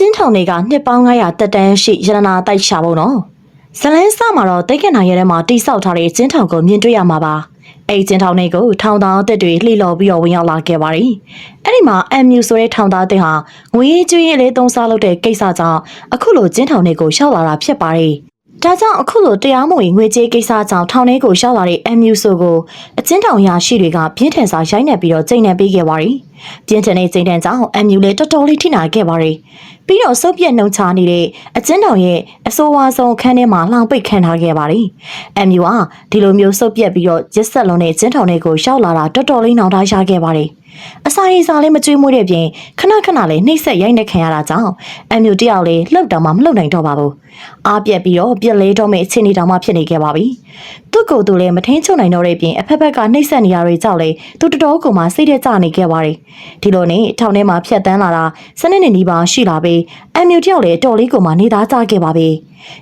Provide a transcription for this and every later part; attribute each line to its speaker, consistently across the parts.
Speaker 1: ကျဉ်းထောင်တွေကနှစ်ပေါင်း900တက်တန်းရှိရတနာတိုက်ချဖို့နော်ဇလန်းစမှာတော့တိတ်ခဏရဲထဲမှာတိဆောက်ထားတဲ့ကျဉ်းထောင်ကိုမြင်တွေ့ရမှာပါအဲ့ဒီကျဉ်းထောင်တွေကိုထောင်သားအသက်တွေလှိလော်ပြီးတော့ဝင်ရောက်လာခဲ့ပါတယ်အဲ့ဒီမှာအမ်မြူဆိုတဲ့ထောင်သားအသက်ဟာငွေကြေးရေးလေးသုံးစားလုပ်တဲ့ကိစ္စကြောင့်အခုလိုကျဉ်းထောင်တွေကိုရှောက်လာတာဖြစ်ပါတယ် ဒါကြောင့်အခုလိုတရားမဝင်ငွေကြေးကိစ္စကြောင့်ထောင်ထဲကိုရှောက်လာတဲ့အမ်မြူဆိုကိုအကျဉ်းထောင်ရရှိတွေကပြင်းထန်စွာရိုက်နှက်ပြီးတော့ချိန်နှံပေးခဲ့ပါတယ်ပြင်းထန်တဲ့ချိန်နှံကြောင့်အမ်မြူလည်းတော်တော်လေးထိနာခဲ့ပါတယ်ပြီးတော့စုပ်ပြက်နှုံချနေတဲ့အကျဉ်းထောင်ရဲ့အဆိုးဝါးဆုံးအခန်းထဲမှာလှောင်ပိတ်ခံထားခဲ့ပါတယ်အမ်မြူကဒီလိုမျိုးစုပ်ပြက်ပြီးတော့ရစ်ဆက်လုံးတဲ့ကျဉ်းထောင်တွေကိုရှောက်လာတာတော်တော်လေးနှောင်ထားရခဲ့ပါတယ် အစာရေးစားလေးမကြွေးမွေးတဲ့ပြင်ခဏခဏလေးနှိမ့်ဆက်ရိုက်နှက်ခံရတာကြောင့်အမ်မြူတယောက်လေးလှုပ်တောင်မှမလှုပ်နိုင်တော့ပါဘူးအားပြက်ပြီးတော့ပြက်လေးတော့မဲ့အခြေအနေတောင်မှဖြစ်နေခဲ့ပါပြီသူ့ကိုယ်သူလည်းမထင်းချုံနိုင်တော့တဲ့ပြင်အဖက်ဖက်ကနှိမ့်ဆက်နေရတွေကြောင့်လေသူတတော်ကိုမှစိတ်ထဲကျနေခဲ့ပါတယ်ဒီလိုနဲ့ထောင်ထဲမှာဖြတ်တန်းလာတာစနစ်နဲ့နီးပါရှိလာပြီးအမ်မြူတယောက်လည်းတော်လေးကိုမှနေသားကြခဲ့ပါပြီ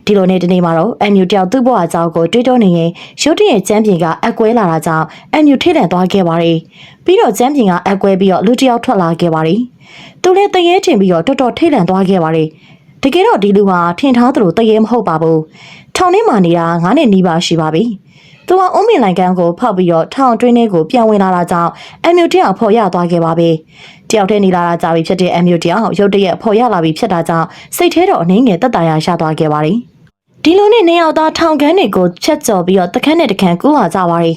Speaker 1: ဒီလိုနဲ့ဒီနေ့မှာတော့အမ်မြူတယောက်သူ့ဘဝအကြောင်းကိုတွေးတောနေရင်ရုတ်တရက်ကျမ်းပြင်ကအကွဲလာတာကြောင့်အမ်မြူထိတ်လန့်သွားခဲ့ပါတယ်ပြီးတော့ကျမ်းပြင်ကအကွဲပြီးတော့လူတယောက်ထွက်လာခဲ့ပါတယ်သူလည်းတရေထင်ပြီးတော့တော်တော်ထိတ်လန့်သွားခဲ့ပါတယ် တကယ်တော့ဒီလူဟာထင်ထားသလိုတရေမဟုတ်ပါဘူးထောင်ထဲမှာနေတာငါးနှစ်နီးပါရှိပါပြီသူကအုံးမင်လိုင်ကန်ကိုဖောက်ပြီးတော့ထောင်တွင်းထဲကိုပြန်ဝင်လာတာကြောင့်အမ်မြူတယောက်ဖော်ရသွားခဲ့ပါပြီတယောက်တည်းနေလာတာကြာပြီဖြစ်တဲ့အမ်မြူတယောက်ရုတ်တရက်ဖော်ရလာပြီဖြစ်တာကြောင့်စိတ်ထဲတော့အနှင်းငယ်တက်တာရရသွားခဲ့ပါတယ် ဒီလိုနဲ့နေရောက်သားထောင်ကန်းတွေကိုဖြတ်ကျော်ပြီးတော့တခန်းနဲ့တခန်းကူးလာကြပါရီ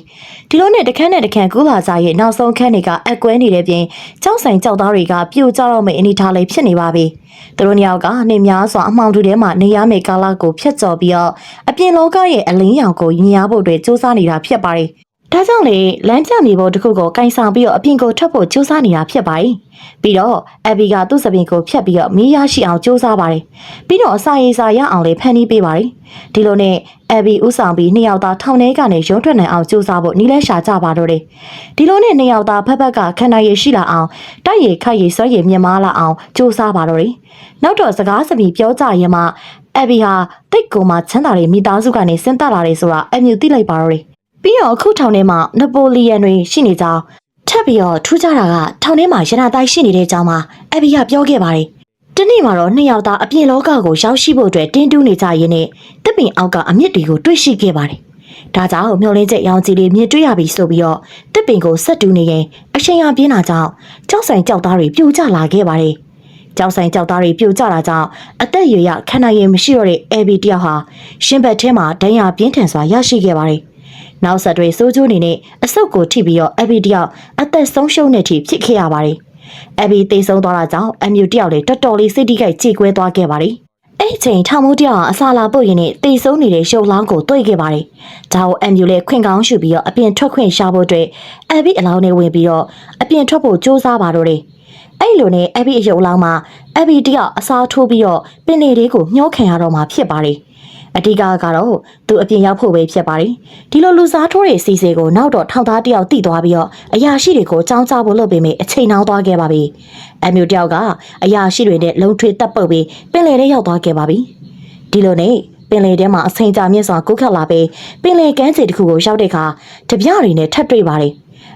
Speaker 1: ဒီလိုနဲ့တခန်းနဲ့တခန်းကူးလာကြရဲ့နောက်ဆုံးခန်းတွေကအကွဲနေတဲ့ပြင်ကြောက်ဆိုင်ကြောက်သားတွေကပြိုကျတော့မယ့်အနေထားလေးဖြစ်နေပါပြီသူတို့နှစ်ယောက်ကနေများစွာအမှောင်တူထဲမှာနေရမယ့်ကာလကိုဖြတ်ကျော်ပြီးတော့အပြင်လောကရဲ့အလင်းရောင်ကိုမြင်ရဖို့အတွက်စူးစမ်းနေတာဖြစ်ပါတယ် ဒါကြောင့်လေလမ်းပြမြေပေါ်တစ်ခုကိုကင်ဆောင်ပြီးတော့အပြင်ကိုထွက်ဖို့စူးစမ်းနေတာဖြစ်ပါတယ်ပြီးတော့အဘီကသူ့စပင်ကိုဖြတ်ပြီးတော့မီးရရှိအောင်စူးစမ်းပါတယ်ပြီးတော့အစာရေးစာရအောင်လေဖန်တီးပေးပါတယ်ဒီလိုနဲ့အဘီဥဆောင်ပြီးနှစ်ယောက်သားထောင်ထဲကနေရုံးထွက်နိုင်အောင်စူးစမ်းဖို့နီးလဲရှာကြပါတော့တယ်ဒီလိုနဲ့နှစ်ယောက်သားဖက်ဖက်ကခန္ဓာရည်ရှိလာအောင်တိုက်ရည်ခတ်ရည်ဆွဲရည်မြင်မာလာအောင်စူးစမ်းပါတော့တယ်နောက်တော့စကားစပီပြောကြရင်မှအဘီဟာတိတ်ကိုမှချမ်းသာတဲ့မိသားစုကနေဆင်းသက်လာတယ်ဆိုတာအမြူသိလိုက်ပါတော့တယ် ပြီးတော့အခုထောင်ထဲမှာနပိုလီယန်တွေရှိနေကြောင်းထပ်ပြီးတော့ထူးခြားတာကထောင်ထဲမှာရနာတိုင်းရှိနေတဲ့အကြောင်းမှာအဘီကပြောခဲ့ပါတယ်။ဒီနေ့မှာတော့နှစ်ယောက်သားအပြင်လောကကိုရောက်ရှိဖို့အတွက်တင်းတူးနေကြရင်းနဲ့တစ်ပင်အောက်ကအမြင့်တွေကိုတွေ့ရှိခဲ့ပါတယ်။ဒါကြောင့်မျောလင်းချက်ရောင်ကြီးလေးမြင်တွေ့ရပြီဆိုပြီးတော့တစ်ပင်ကိုဆက်တူးနေရင်အချိန်အားပြင်းတာကြောင့်ကြောက်ဆိုင်ကြောက်သားတွေပြိုကျလာခဲ့ပါတယ်။ကြောက်ဆိုင်ကြောက်သားတွေပြိုကျတာကြောင့်အသက်အရွယ်ရခန္ဓာရည်မရှိတော့တဲ့အေဘီတယောက်ဟာရှင်ဘက်ထဲမှာဒဏ်ရာပြင်းထန်စွာရရှိခဲ့ပါတယ်။ နောက်ဆက်တွဲစိုးကျိုးနေနဲ့အဆုတ်ကိုထိပြီးတော့အဘီတယောက်အသက်ဆုံးရှုံးနေထိဖြစ်ခဲ့ရပါတယ်။အဘီတိတ်ဆုံးသွားတာကြောင့်အမြူတယောက်လည်းတော်တော်လေးစိတ်တိကိုက်ကြေကွဲသွားခဲ့ပါတယ်။အဲ့ဒီချိန်ထောင်မိုးတယောက်အစာလာပုတ်ရင်နဲ့တိတ်ဆုံးနေတဲ့ရှုပ်လောင်းကိုတွေ့ခဲ့ပါတယ်။ဒါကိုအမြူလည်းခွင့်ကောင်းရှုပြီးတော့အပြင်ထွက်ခွင့်ရှာဖို့အတွက်အဘီအလောင်းနဲ့ဝင်ပြီးတော့အပြင်ထွက်ဖို့စူးစမ်းပါတော့တယ်။အဲ့လိုနဲ့အဘီအယုတ်လောင်းမှာအဘီတယောက်အစာထိုးပြီးတော့ပင်လေလေးကိုညှောခံရတော့မှာဖြစ်ပါတယ်။ အဓိကကတော့သူအပြင်ရောက်ဖို့ပဲဖြစ်ပါတယ်ဒီလိုလူစားထိုးတဲ့စီစီကိုနောက်တော့ထောင်သားတယောက်တိသွားပြီးတော့အရာရှိတွေကိုចောင်းချဖို့လုပ်ပေမဲ့အချိန်နှောင်းသွားခဲ့ပါပြီအမျိုးတယောက်ကအရာရှိတွေနဲ့လုံထွေတက်ပုတ်ပြီးပင်လယ်ထဲရောက်သွားခဲ့ပါပြီဒီလိုနဲ့ပင်လယ်ထဲမှာအစိမ်ကြာမြင့်စွာကုတ်ခတ်လာပြီးပင်လယ်ကမ်းခြေတစ်ခုကိုရောက်တဲ့အခါတပြတွေနဲ့ထပ်တွေ့ပါတယ်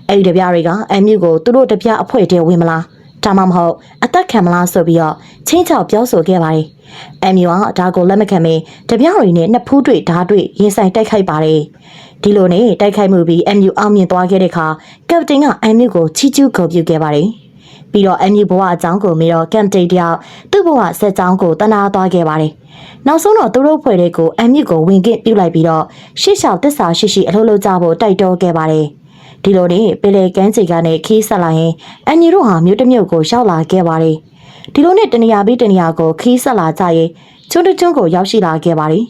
Speaker 1: အဲ့ဒီတပြတွေကအမျိုးကိုသူတို့တပြအဖွဲ့တည်းဝင်မလား ဒါမှမဟုတ်အသက်ခံမလားဆိုပြီးတော့ချင်းချောက်ပြောဆိုခဲ့ပါတယ်။အမ်မြူကဒါကိုလက်မခံမင်းတပြားရီနဲ့နှစ်ဖူးတွေ့ဓာတ်တွေ့ရင်ဆိုင်တိုက်ခိုက်ပါတယ်။ဒီလိုနဲ့တိုက်ခိုက်မှုပြီးအမ်မြူအောင်မြင်သွားခဲ့တဲ့အခါကပတိန်ကအမ်မြူကိုချီးကျူးဂုဏ်ပြုခဲ့ပါတယ်။ပြီးတော့အမ်မြူဘဝအကြောင်းကိုမေးတော့ကမ်တိန်တယောက်သူ့ဘဝဆက်ကြောင်းကိုတနာသွားခဲ့ပါတယ်။နောက်ဆုံးတော့သူတို့ဖွဲ့တွေကိုအမ်မြူကိုဝင်ကင့်ပြုတ်လိုက်ပြီးတော့ရှေ့လျှောက်တစ္ဆာရှိရှိအလုပ်လုပ်ကြဖို့တိုက်တွန်းခဲ့ပါတယ်။ ဒီလိုနဲ့ပင်လေကန်းစီကနေခီးဆက်လာရင်အန်ညီတို့ဟာမြို့တစ်မြို့ကိုရောက်လာခဲ့ပါတယ်ဒီလိုနဲ့တနေရာပြီးတနေရာကိုခီးဆက်လာကြရင်ကျွန်းတကျွန်းကိုရောက်ရှိလာခဲ့ပါတယ်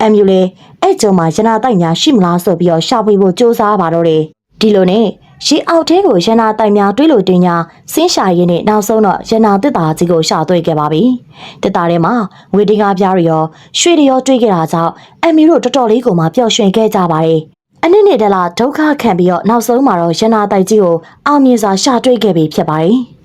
Speaker 1: အမ်မြူလေအဲ့ကျုံမှာရနာတိုက်များရှိမလားဆိုပြီးတော့ရှာဖွေဖို့စူးစမ်းပါတော့တယ်ဒီလိုနဲ့ရေအောက်ထဲကိုရနာတိုင်များတွေးလို့တင်ညာဆင်းရှာရင်းနဲ့နောက်ဆုံးတော့ရနာတစ်တာကြီးကိုရှာတွေ့ခဲ့ပါပြီတစ်တာထဲမှာဝေဒီကားပြားတွေရောရွှေတွေရောတွေးခဲ့တာကြောင့်အမီတို့တော်တော်လေးကိုမှပျော်ရွှင်ခဲ့ကြပါတယ် အနည်းနဲ့တလားဒုက္ခခံပြီးတော့နောက်ဆုံးမှာတော့ရနာတိုက်ကြီးကိုအောင်မြင်စွာရှာတွေ့ခဲ့ပြီဖြစ်ပါတယ်